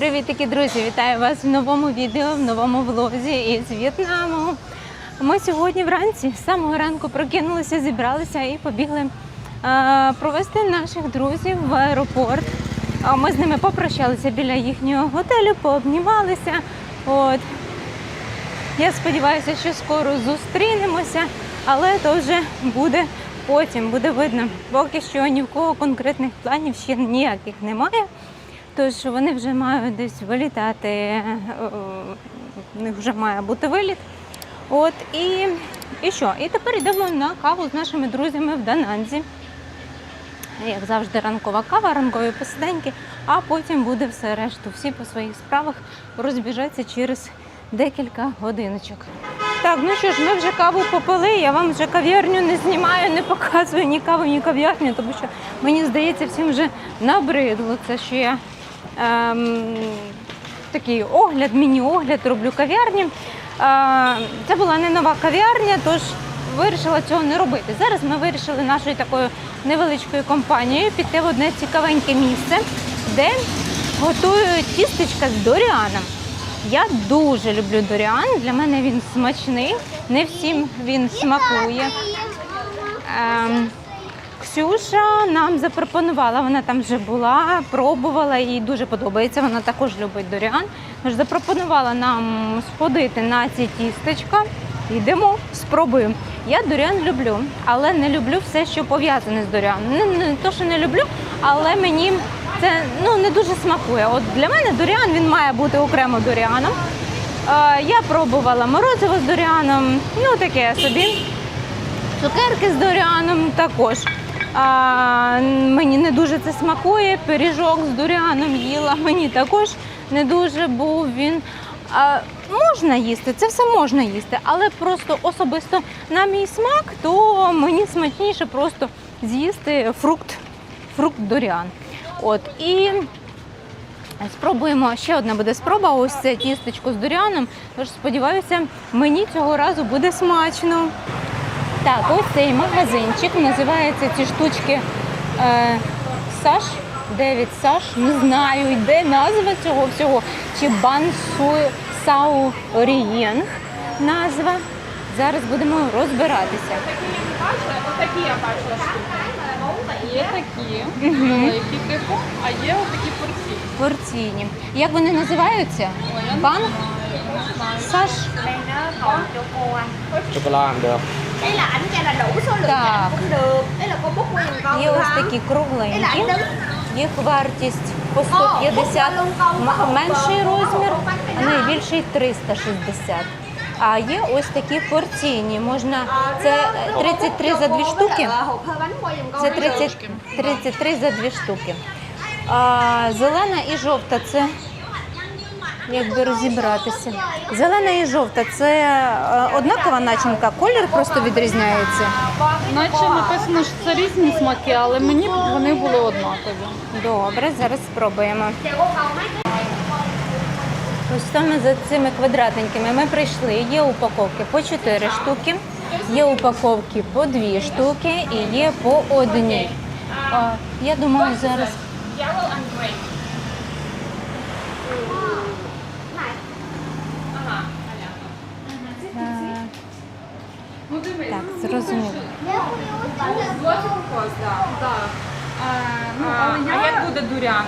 Привітики, друзі! Вітаю вас в новому відео, в новому влозі із В'єтнаму. Ми сьогодні вранці з самого ранку прокинулися, зібралися і побігли провести наших друзів в аеропорт. Ми з ними попрощалися біля їхнього готелю, пообнімалися. От. Я сподіваюся, що скоро зустрінемося, але то вже буде потім, буде видно. Поки що ні в кого конкретних планів ще ніяких немає. Тож вони вже мають десь вилітати, е, в них вже має бути виліт. От і, і що? І тепер йдемо на каву з нашими друзями в Дананзі. Як завжди, ранкова кава, ранкові посиденьки, а потім буде все решту. Всі по своїх справах розбіжаться через декілька годиночок. Так, ну що ж, ми вже каву попили. Я вам вже кав'ярню не знімаю, не показую ні каву, ні кав'ярню, тому що мені здається, всім вже набридло це, що я ем, такий огляд, міні-огляд роблю кав'ярні. Е, це була не нова кав'ярня, тож вирішила цього не робити. Зараз ми вирішили нашою такою невеличкою компанією піти в одне цікавеньке місце, де готують тістечка з доріаном. Я дуже люблю доріан, для мене він смачний, не всім він смакує. Ем, Ксюша нам запропонувала, вона там вже була, пробувала, їй дуже подобається. Вона також любить доріан. Тож запропонувала нам сходити на ці тістечка. Йдемо, спробуємо. Я доріан люблю, але не люблю все, що пов'язане з доріаном. Не, не то, що не люблю, але мені це ну, не дуже смакує. От для мене доріан він має бути окремо доріаном. Е, я пробувала морозиво з доріаном, ну таке собі. Цукерки з доріаном також. А, мені не дуже це смакує. Пиріжок з доріаном їла. Мені також не дуже був він. А, можна їсти, це все можна їсти, але просто особисто на мій смак, то мені смачніше просто з'їсти фрукт, фрукт доріан. От і спробуємо ще одна буде спроба. Ось це тістечко з доріаном. Тож сподіваюся, мені цього разу буде смачно. Так, ось цей магазинчик називається ці штучки е, Саш, Девід Саш, не знаю, де назва цього всього. Чи Бансу Сау Рієнг назва. Зараз будемо розбиратися. Отакі я бачила штуки. Є такі, великі типу, а є отакі порції. Порційні. Як вони називаються? Бан? Саш? đây ý là ảnh cho là đủ số lượng cũng được ý là con bút nguyên con Є ось такі кругленькі. ảnh Їх вартість по 150, м- менший розмір, найбільший 360. А є ось такі порційні. Можна це е, 33 за дві штуки. Це đi. 30, 33 за дві штуки. А, зелена і жовта це якби розібратися. Зелена і жовта це е, однакова начинка, колір просто відрізняється. Наче написано, що це різні смаки, але мені вони були однакові. Добре, зараз спробуємо. Ось саме за цими квадратненькими ми прийшли. Є упаковки по 4 штуки, є упаковки по 2 штуки і є по одній. А, я думаю, зараз так, зрозуміло. Так. Ну. А як буде дурян?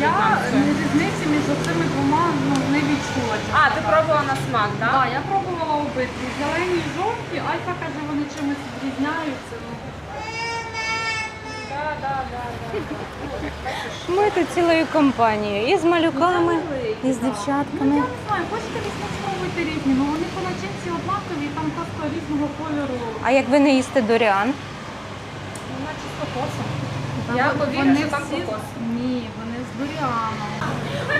Я різниці між цими двома ну, не відчула. А, ти пробувала на смак, так? Так, я пробувала обидві. Зелені і жовті, Альфа каже, вони чимось відрізняються. Ну, Ми тут цілою компанією. І з малюками, і з дівчатками. я не знаю, хочете спробуйте різні, ну вони по начинці однакові, там просто різного кольору. А як ви не їсте доріан? Наче з кокосом. Я повірю, що там кокос. Ні, вони з дуріаном.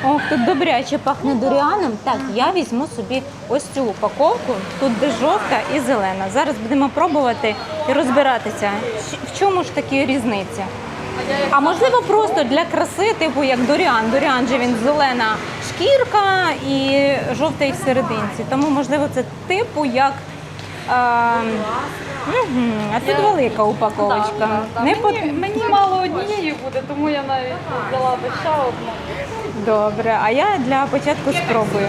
Ох, тут добряче пахне доріаном. Так, я візьму собі ось цю упаковку. Тут де жовта і зелена. Зараз будемо пробувати і розбиратися, щ- в чому ж такі різниці. А можливо, просто для краси, типу як доріан. Доріан же він зелена шкірка і жовтий в серединці. Тому, можливо, це типу як. Е, Угу. А тут велика упаковочка. Да, да, да. по- Мені, мені мало однієї буде, тому я навіть взяла би ще одну. Добре, а я для початку спробую.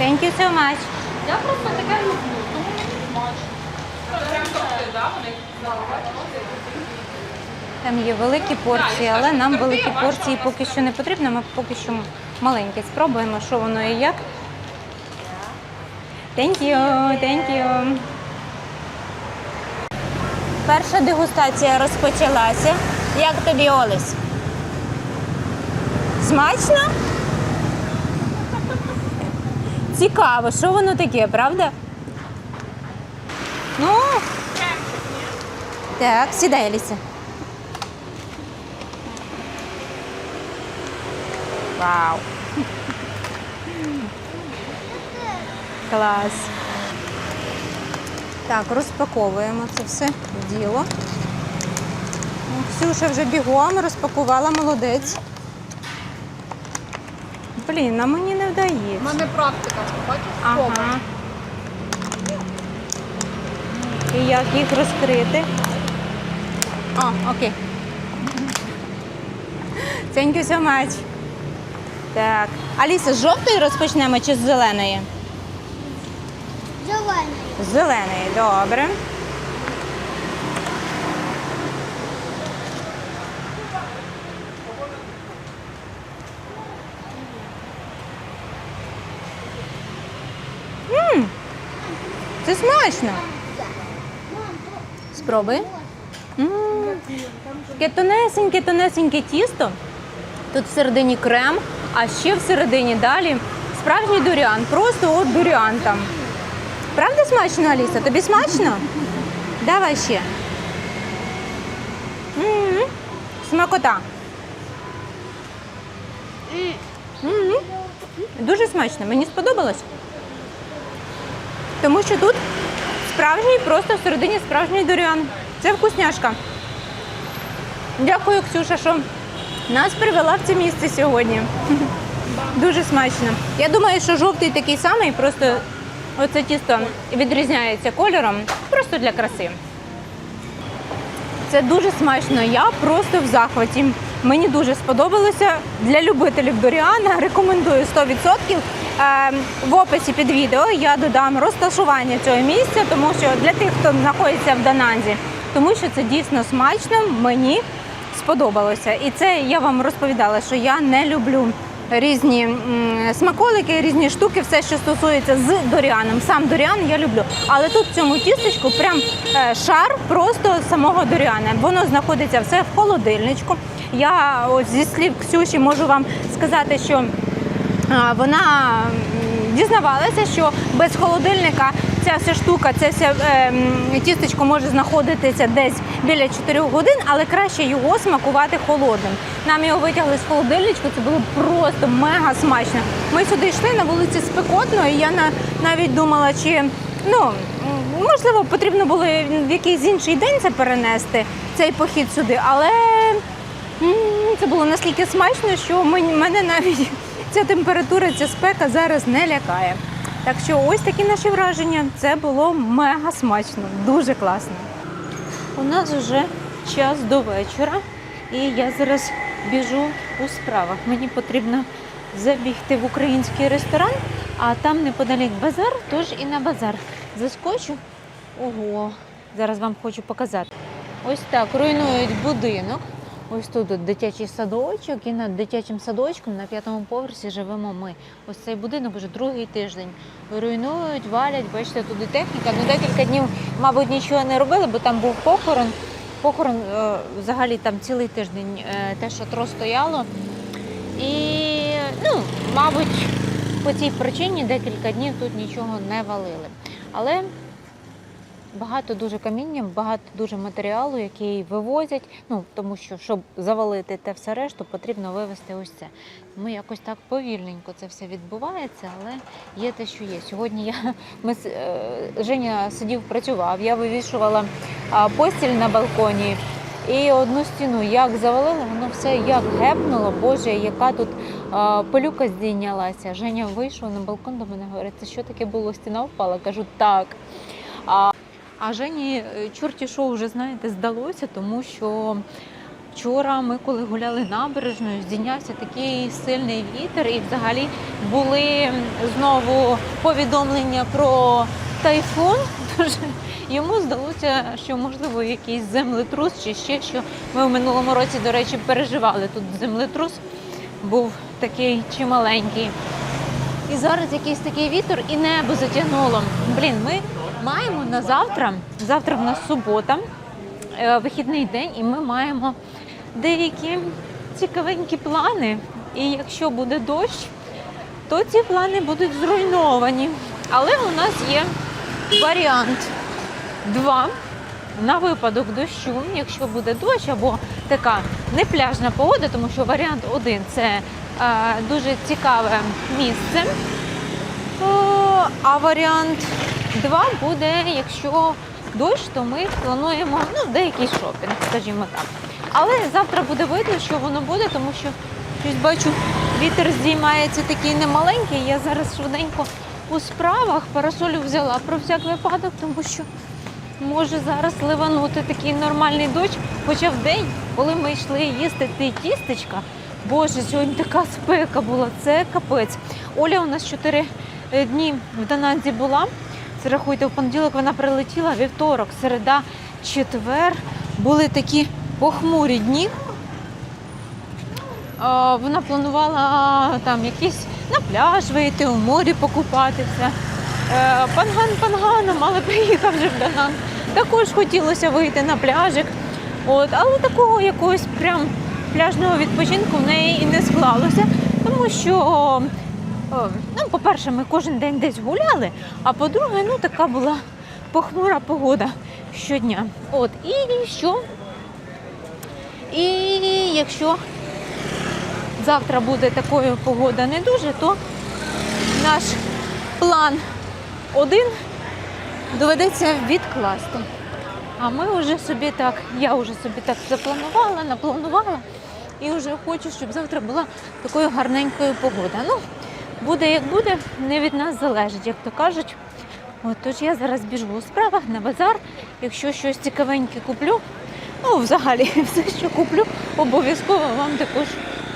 Thank you so much. Я просто таке люблю. Там є великі порції, але нам великі порції поки що не потрібно. Ми поки що маленькі спробуємо, що воно і як. Thank you, thank you. Перша дегустація розпочалася. Як тобі Олесь? Смачно? Цікаво, що воно таке, правда? Ну. Так, сідай, Аліса. Вау. Клас. Так, розпаковуємо це все діло. Ну, Ксюша вже бігом розпакувала, молодець. Блін, а мені не вдається. У мене практика, бачиш, Ага. І як їх розкрити? О, окей. Thank you so much. Так. Аліса, з жовтої розпочнемо чи з зеленої? Зелений. З зеленої, добре. М, Це смачно. Спробуй. М, Таке тонесеньке, тонесеньке тісто. Тут всередині крем, а ще всередині далі справжній дуріан. Просто от дуріан там. Правда смачно, Аліса? Тобі смачно? Давай ще. М, Смакота. М. Дуже смачно, мені сподобалось. Тому що тут справжній, просто всередині справжній дуріан. Це вкусняшка. Дякую, Ксюша, що нас привела в це місце сьогодні. Дуже смачно. Я думаю, що жовтий такий самий, просто оце тісто відрізняється кольором, просто для краси. Це дуже смачно. Я просто в захваті. Мені дуже сподобалося. Для любителів доріана рекомендую 100%. Е, В описі під відео я додам розташування цього місця, тому що для тих, хто знаходиться в Дананзі, тому що це дійсно смачно. Мені сподобалося. І це я вам розповідала, що я не люблю різні смаколики, різні штуки, все, що стосується з доріаном. Сам доріан я люблю. Але тут в цьому тістечку прям е, шар просто самого доріана. Воно знаходиться все в холодильничку. Я ось зі слів Ксюші можу вам сказати, що вона дізнавалася, що без холодильника ця вся штука, це вся е, тістечко може знаходитися десь біля 4 годин, але краще його смакувати холодним. Нам його витягли з холодильничку, це було просто мега смачно. Ми сюди йшли на вулиці спекотно, і я на, навіть думала, чи ну можливо потрібно було в якийсь інший день це перенести, цей похід сюди, але Це було настільки смачно, що мені- мене навіть ця температура, ця спека зараз не лякає. Так що ось такі наші враження. Це було мега смачно, дуже класно. У нас вже час до вечора, і я зараз біжу у справах. Мені потрібно забігти в український ресторан, а там неподалік базар, тож і на базар заскочу. Ого, зараз вам хочу показати. Ось так руйнують будинок. Ось тут дитячий садочок, і над дитячим садочком на п'ятому поверсі живемо ми. Ось цей будинок вже другий тиждень. Руйнують, валять, бачите, туди техніка. Ну декілька днів, мабуть, нічого не робили, бо там був похорон. Похорон е, взагалі там цілий тиждень е, те шатро стояло. І, ну, мабуть, по цій причині декілька днів тут нічого не валили. Але багато дуже каміння, багато дуже матеріалу, який вивозять. Ну тому що щоб завалити те все решту, потрібно вивезти ось це. Тому якось так повільненько це все відбувається, але є те, що є. Сьогодні я ми е, Женя сидів, працював. Я вивішувала постіль на балконі. І одну стіну як завалило, воно все як гепнуло. Боже, яка тут а, пилюка здійнялася. Женя вийшов на балкон до мене говорить, це що таке було? Стіна впала? Кажу, так. А, а Жені е, чорті що вже знаєте, здалося, тому що вчора ми, коли гуляли набережною, здійнявся такий сильний вітер, і взагалі були знову повідомлення про тайфун. Йому здалося, що можливо якийсь землетрус чи ще що. Ми в минулому році, до речі, переживали тут землетрус, був такий чималенький. І зараз якийсь такий вітер і небо затягнуло. Блін, ми маємо на завтра. Завтра в нас субота, е, вихідний день, і ми маємо деякі цікавенькі плани. І якщо буде дощ, то ці плани будуть зруйновані. Але у нас є варіант 2 на випадок дощу, якщо буде дощ або така непляжна погода, тому що варіант 1 це е, дуже цікаве місце. А варіант 2 буде, якщо дощ, то ми плануємо ну, деякий шопінг, скажімо так. Але завтра буде видно, що воно буде, тому що щось бачу, вітер здіймається такий немаленький. Я зараз швиденько у справах парасолю взяла про всяк випадок, тому що може зараз ливанути такий нормальний дощ. Хоча в день, коли ми йшли їсти ті тістечка, боже, сьогодні така спека була, це капець. Оля у нас 4 дні в Дананзі була. Це рахуйте, в понеділок вона прилетіла, вівторок, середа, четвер. Були такі похмурі дні. Вона планувала там якісь на пляж вийти, у морі покупатися. Е, Панган панганом, але приїхав вже в Данан. Також хотілося вийти на пляжик. От, але такого якогось прям пляжного відпочинку в неї і не склалося, тому що, ну, по-перше, ми кожен день десь гуляли, а по-друге, ну така була похмура погода щодня. От, і що? І якщо завтра буде такою погода не дуже, то наш план один доведеться відкласти. А ми вже собі так, я вже собі так запланувала, напланувала і вже хочу, щоб завтра була такою гарненькою погода. Ну, буде як буде, не від нас залежить, як то кажуть. От, я зараз біжу у справах на базар. Якщо щось цікавеньке куплю, ну взагалі все, що куплю, обов'язково вам також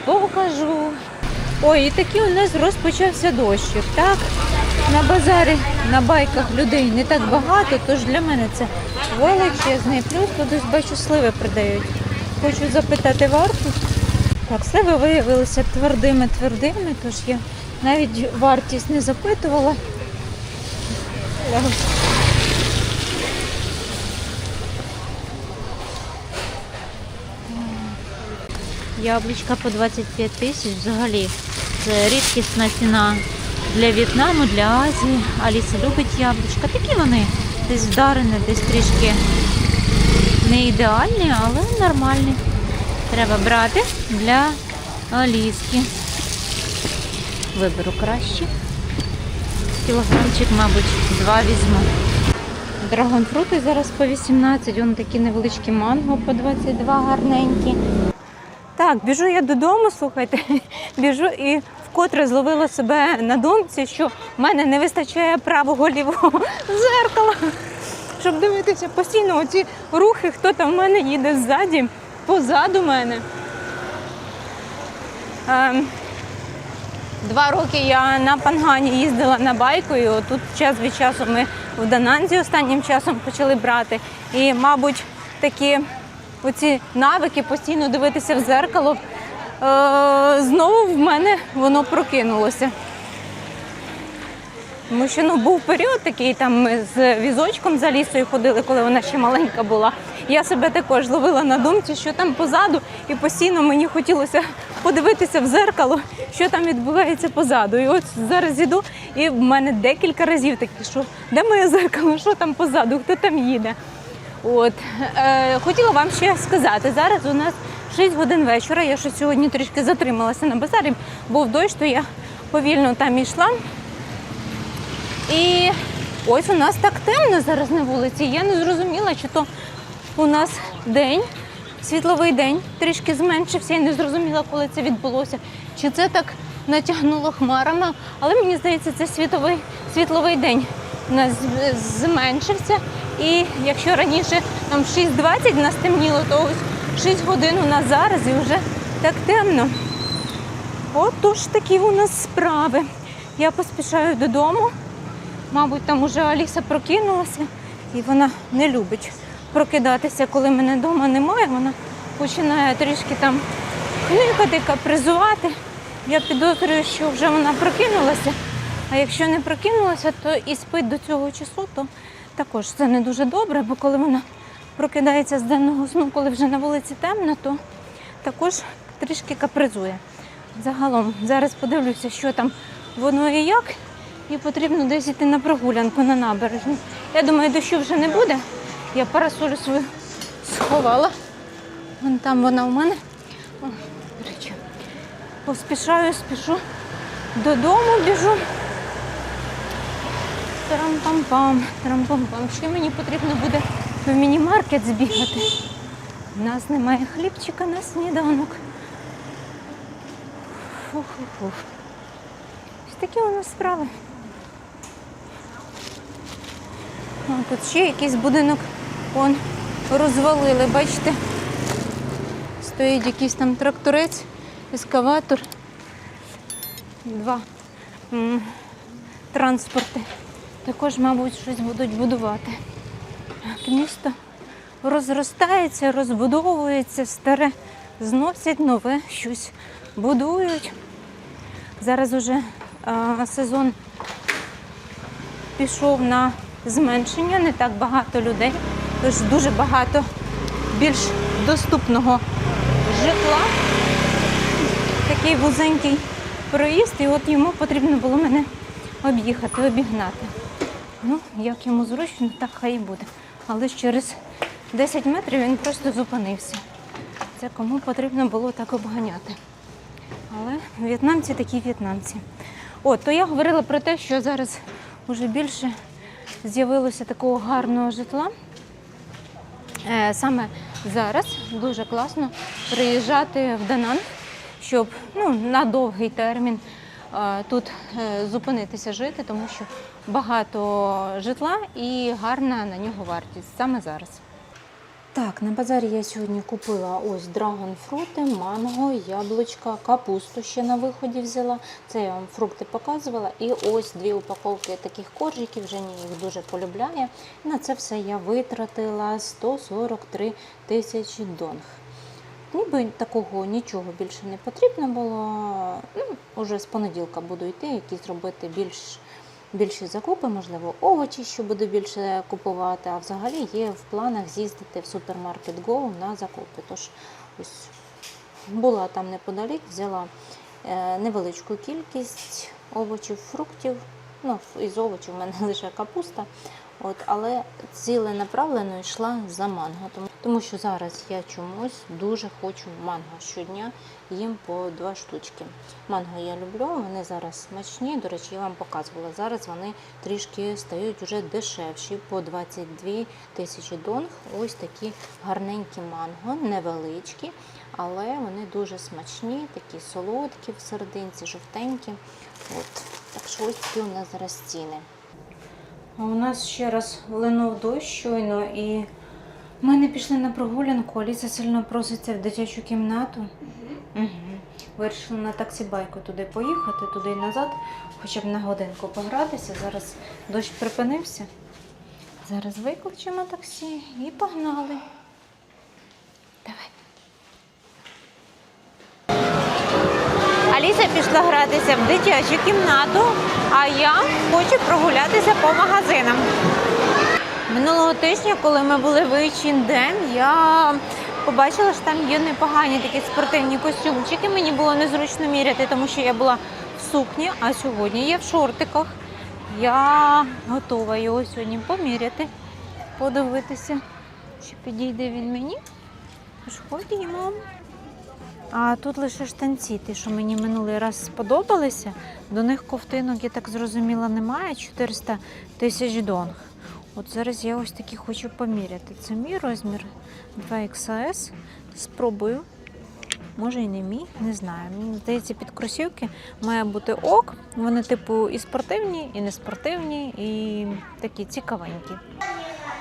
покажу. Ой, і такий у нас розпочався дощик. Так, на базарі на байках людей не так багато, тож для мене це величезний плюс. Тут бачу, сливи продають. Хочу запитати вартість. Так, сливи виявилися твердими, твердими, тож я навіть вартість не запитувала. Яблучка по 25 тисяч взагалі. Це рідкісна ціна для В'єтнаму, для Азії. Аліса любить яблучка. Такі вони десь вдарені, десь трішки не ідеальні, але нормальні. Треба брати для Аліски. Виберу краще. Кілограмчик, мабуть, два візьму. Драгонфрути зараз по 18, вон такі невеличкі манго по 22 гарненькі. Так, біжу я додому, слухайте, біжу і вкотре зловила себе на думці, що в мене не вистачає правого лівого зеркала, щоб дивитися постійно оці рухи, хто там в мене їде ззаді, позаду мене. Ем, Два роки я на Пангані їздила на байку, і тут час від часу ми в Дананзі останнім часом почали брати. І, мабуть, такі оці навики постійно дивитися в зеркало. Е, знову в мене воно прокинулося. Тому що ну, був період такий, там ми з візочком за лісою ходили, коли вона ще маленька була. Я себе також ловила на думці, що там позаду, і постійно мені хотілося подивитися в зеркало, що там відбувається позаду. І от зараз іду, і в мене декілька разів такі, що де моє зеркало, що там позаду, хто там їде. От е, хотіла вам ще сказати, зараз у нас 6 годин вечора. Я ще сьогодні трішки затрималася на базарі, був дощ, то я повільно там йшла. І ось у нас так темно зараз на вулиці. Я не зрозуміла, чи то у нас день світловий день трішки зменшився і не зрозуміла, коли це відбулося. Чи це так натягнуло хмарами, але мені здається, це світовий, світловий день у нас зменшився. І якщо раніше там в 6.20 нас темніло, то ось 6 годин у нас зараз і вже так темно. Отож такі у нас справи. Я поспішаю додому. Мабуть, там уже Аліса прокинулася, і вона не любить прокидатися, коли мене вдома немає. Вона починає трішки там хникати, капризувати. Я підозрюю, що вже вона прокинулася. А якщо не прокинулася, то і спить до цього часу, то також це не дуже добре, бо коли вона прокидається з денного сну, коли вже на вулиці темно, то також трішки капризує. Загалом зараз подивлюся, що там воно і як, і потрібно десь йти на прогулянку на набережну. Я думаю, дощу вже не буде. Я парасолю свою сховала. Вон там вона у мене. О, речі. Поспішаю, спішу. Додому біжу. Трам-пам-пам, трам-пам-пам. Ще мені потрібно буде в міні-маркет збігати. У нас немає хлібчика на сніданок. Фу-фу-фу. Ось такі у нас справи. О, тут ще якийсь будинок вон розвалили, бачите? Стоїть якийсь там тракторець, ескаватор. Два м, транспорти. Також, мабуть, щось будуть будувати. Місто розростається, розбудовується, старе зносять, нове щось будують. Зараз уже а, сезон пішов на зменшення, не так багато людей, тож дуже багато більш доступного житла. Такий вузенький проїзд, і от йому потрібно було мене об'їхати, обігнати. Ну, як йому зручно, так хай і буде. Але через 10 метрів він просто зупинився. Це кому потрібно було так обганяти. Але в'єтнамці такі в'єтнамці. От, то я говорила про те, що зараз вже більше з'явилося такого гарного житла. Е, Саме зараз дуже класно приїжджати в Данан, щоб ну, на довгий термін е, тут е, зупинитися жити, тому що багато житла і гарна на нього вартість саме зараз. Так, на базарі я сьогодні купила ось драгонфрути, манго, яблучка, капусту ще на виході взяла. Це я вам фрукти показувала. І ось дві упаковки таких коржиків. Жені їх дуже полюбляє. На це все я витратила 143 тисячі донг. Ніби такого нічого більше не потрібно було. Ну, уже з понеділка буду йти, якісь робити більш більші закупи, можливо, овочі, що буду більше купувати. А взагалі є в планах з'їздити в супермаркет Go на закупи. Тож ось була там неподалік, взяла е, невеличку кількість овочів, фруктів. Ну, із овочів в мене лише капуста. От, але ціленаправлено йшла за манго, тому, що зараз я чомусь дуже хочу манго щодня їм по два штучки. Манго я люблю, вони зараз смачні. До речі, я вам показувала. Зараз вони трішки стають вже дешевші по 22 тисячі донг. Ось такі гарненькі манго, невеличкі, але вони дуже смачні, такі солодкі в серединці, жовтенькі. От. Так що ось такі у нас зараз ціни. У нас ще раз линув дощ щойно, і ми не пішли на прогулянку. Аліса сильно проситься в дитячу кімнату. Угу. Вирішили на таксі-байку туди поїхати, туди і назад, хоча б на годинку погратися. Зараз дощ припинився. Зараз викличемо таксі і погнали. Давай. Аліса пішла гратися в дитячу кімнату, а я хочу прогулятися по магазинам. Минулого тижня, коли ми були в H&M, я побачила, що там є непогані такі спортивні костюмчики. Мені було незручно міряти, тому що я була в сукні, а сьогодні я в шортиках. Я готова його сьогодні поміряти, подивитися, чи підійде він мені. Тож ходімо. А тут лише штанці, ті, що мені минулий раз сподобалися. До них ковтинок, я так зрозуміла, немає. 400 тисяч донг. От зараз я ось такі хочу поміряти. Це мій розмір 2XS. спробую. Може і не мій, не знаю. Мені здається, під кросівки має бути ок. Вони, типу, і спортивні, і не спортивні, і такі цікавенькі.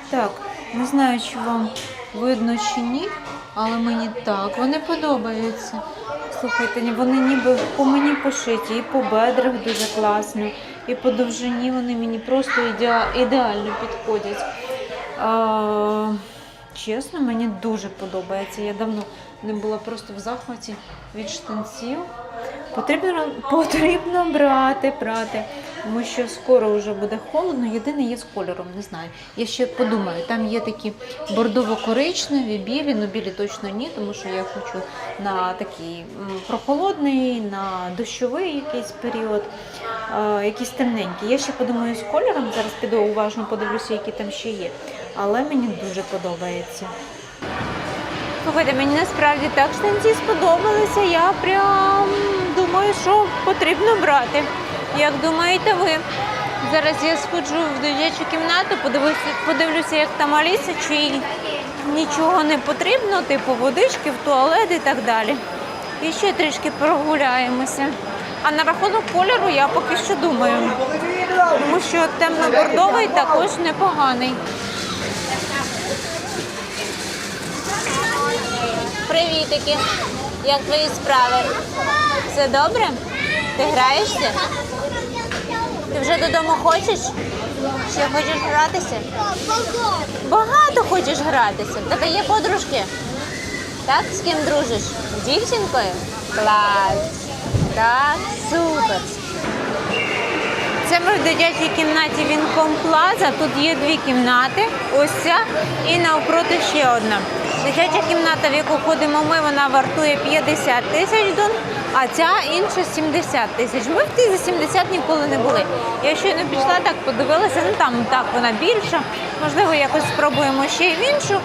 Так, не знаю, чи вам видно чи ні, але мені так, вони подобаються. Слухайте, вони ніби по мені пошиті, і по бедрах дуже класно, і по довжині вони мені просто ідеа- ідеально підходять. А, чесно, мені дуже подобається. Я давно не була просто в захваті від штанців. Потрібно, потрібно брати, брати, тому що скоро вже буде холодно. Єдине є з кольором, не знаю. Я ще подумаю, там є такі бордово-коричневі, білі, ну білі точно ні, тому що я хочу на такий прохолодний, на дощовий якийсь період, якісь темненькі. Я ще подумаю з кольором, зараз піду уважно подивлюся, які там ще є. Але мені дуже подобається. Слухайте, мені насправді так штанці сподобалися. Я прям думаю, що потрібно брати. Як думаєте ви? Зараз я сходжу в дитячу кімнату, подивлюся, подивлюся, як там Аліса, чи нічого не потрібно, типу водички в туалет і так далі. І ще трішки прогуляємося. А на рахунок кольору я поки що думаю, тому що темно-бордовий також непоганий. Привітики! Як твої справи? Все добре? Ти граєшся? Ти вже додому хочеш? Ще хочеш гратися? Багато хочеш гратися. В тебе є подружки? Так, з ким дружиш? З дівчинкою? Клас! Так, супер! Це ми в дитячій кімнаті Вінком Плаза. Тут є дві кімнати. Ось ця і навпроти ще одна. Дитяча кімната, в яку ходимо ми, вона вартує 50 тисяч дон, а ця інша 70 тисяч. Ми в тій за 70 ніколи не були. Я щойно пішла, так подивилася, ну там так вона більша. Можливо, якось спробуємо ще й в іншу.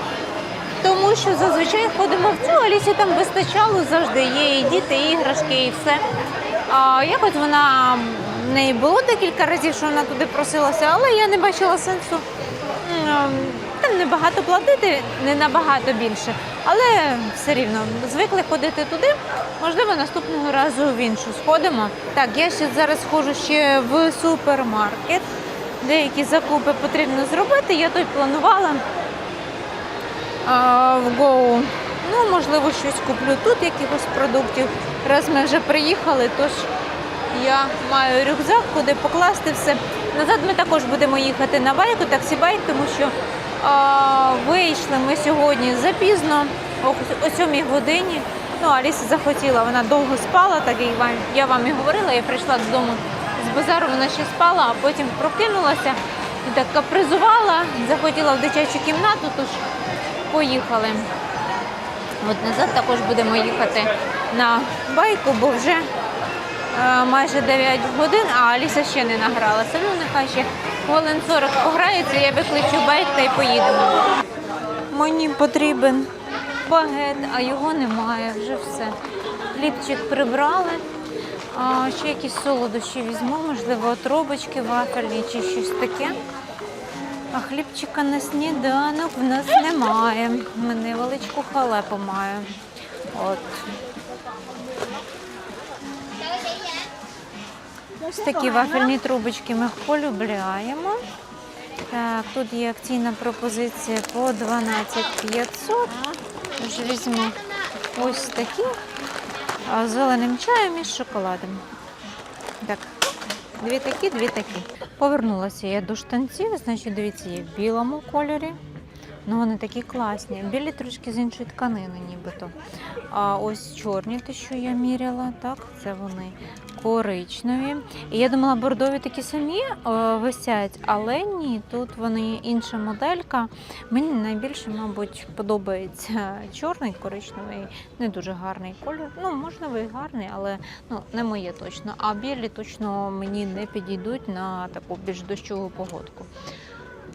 Тому що зазвичай ходимо в цю, Алісі там вистачало завжди. Є і діти, і іграшки, і все. А, якось вона в неї було декілька разів, що вона туди просилася, але я не бачила сенсу небагато платити, не набагато більше. Але все рівно звикли ходити туди. Можливо, наступного разу в іншу сходимо. Так, я ще зараз схожу ще в супермаркет. Деякі закупи потрібно зробити. Я тут планувала а, в Go. Ну, можливо, щось куплю тут, якихось продуктів. Раз ми вже приїхали, тож я маю рюкзак, куди покласти все. Назад ми також будемо їхати на байку, таксі-байк, тому що вийшли ми сьогодні запізно, о, о 7 годині. Ну, Аліса захотіла, вона довго спала, так і вам, я вам і говорила, я прийшла додому з базару, вона ще спала, а потім прокинулася і так капризувала, захотіла в дитячу кімнату, тож поїхали. От назад також будемо їхати на байку, бо вже майже 9 годин, а Аліса ще не награлася. Ну, нехай ще хвилин 40 пограється, я викличу байк та й поїдемо. Мені потрібен багет, а його немає, вже все. Хлібчик прибрали. А, ще якісь солодощі візьму, можливо, отробочки, вафельні чи щось таке. А хлібчика на сніданок в нас немає. Ми невеличку халепу маю. От. Ось такі вафельні трубочки ми полюбляємо. Так, тут є акційна пропозиція по 12 500. Тож візьму ось такі з зеленим чаєм і з шоколадом. Так, дві такі, дві такі. Повернулася я до штанців, значить, дивіться, є в білому кольорі. Ну, вони такі класні. Білі трошки з іншої тканини, нібито. А ось чорні, те, що я міряла, так, це вони коричневі. І я думала, бордові такі самі е, висять, але ні, тут вони інша моделька. Мені найбільше, мабуть, подобається чорний, коричневий, не дуже гарний кольор. Ну, можливо, і гарний, але ну, не моє точно. А білі точно мені не підійдуть на таку більш дощову погодку.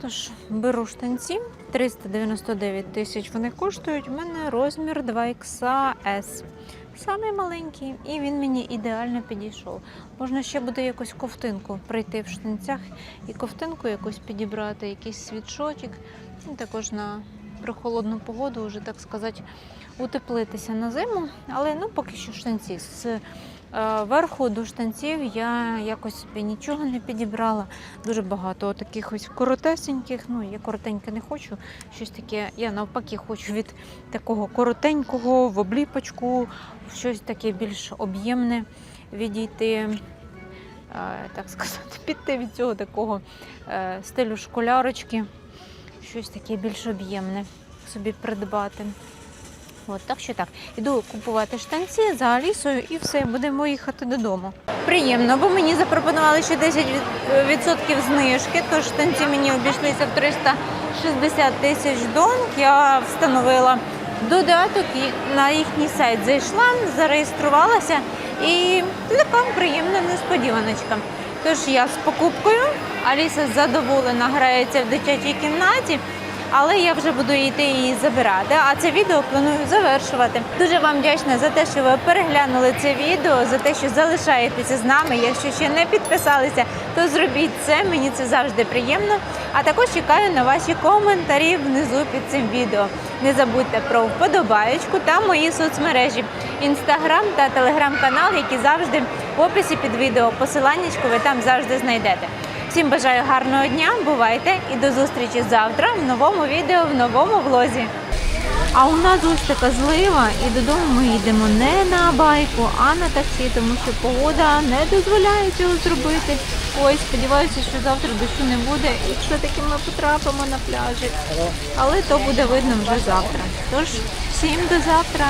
Тож беру штанці 399 тисяч вони коштують. У мене розмір 2XS. Самий маленький, і він мені ідеально підійшов. Можна ще буде якусь ковтинку прийти в штанцях і ковтинку якусь підібрати, якийсь світшотик. І також на при холодну погоду, вже так сказати, утеплитися на зиму. Але ну поки що штанці. З верху до штанців я якось собі нічого не підібрала. Дуже багато таких ось коротесеньких. Ну, я коротеньке не хочу. Щось таке, я навпаки хочу від такого коротенького в обліпочку, щось таке більш об'ємне відійти. е, Так сказати, піти від цього такого е, стилю школярочки, щось таке більш об'ємне собі придбати. От, так що так, іду купувати штанці за Алісою і все, будемо їхати додому. Приємно, бо мені запропонували ще 10% знижки, тож штанці мені обійшлися в 360 тисяч донг. Я встановила додаток і на їхній сайт зайшла, зареєструвалася і така приємна несподіваночка. Тож я з покупкою, Аліса задоволена грається в дитячій кімнаті. Але я вже буду йти її забирати. А це відео планую завершувати. Дуже вам вдячна за те, що ви переглянули це відео, за те, що залишаєтеся з нами. Якщо ще не підписалися, то зробіть це. Мені це завжди приємно. А також чекаю на ваші коментарі внизу під цим відео. Не забудьте про вподобаєчку та мої соцмережі, інстаграм та телеграм-канал, які завжди в описі під відео. Посиланнячко ви там завжди знайдете. Всім бажаю гарного дня, бувайте і до зустрічі завтра в новому відео, в новому влозі. А у нас ось така злива, і додому ми їдемо не на байку, а на таксі, тому що погода не дозволяє цього зробити. Ой, сподіваюся, що завтра дощу не буде, і все-таки ми потрапимо на пляжі. Але то буде видно вже завтра. Тож, всім до завтра.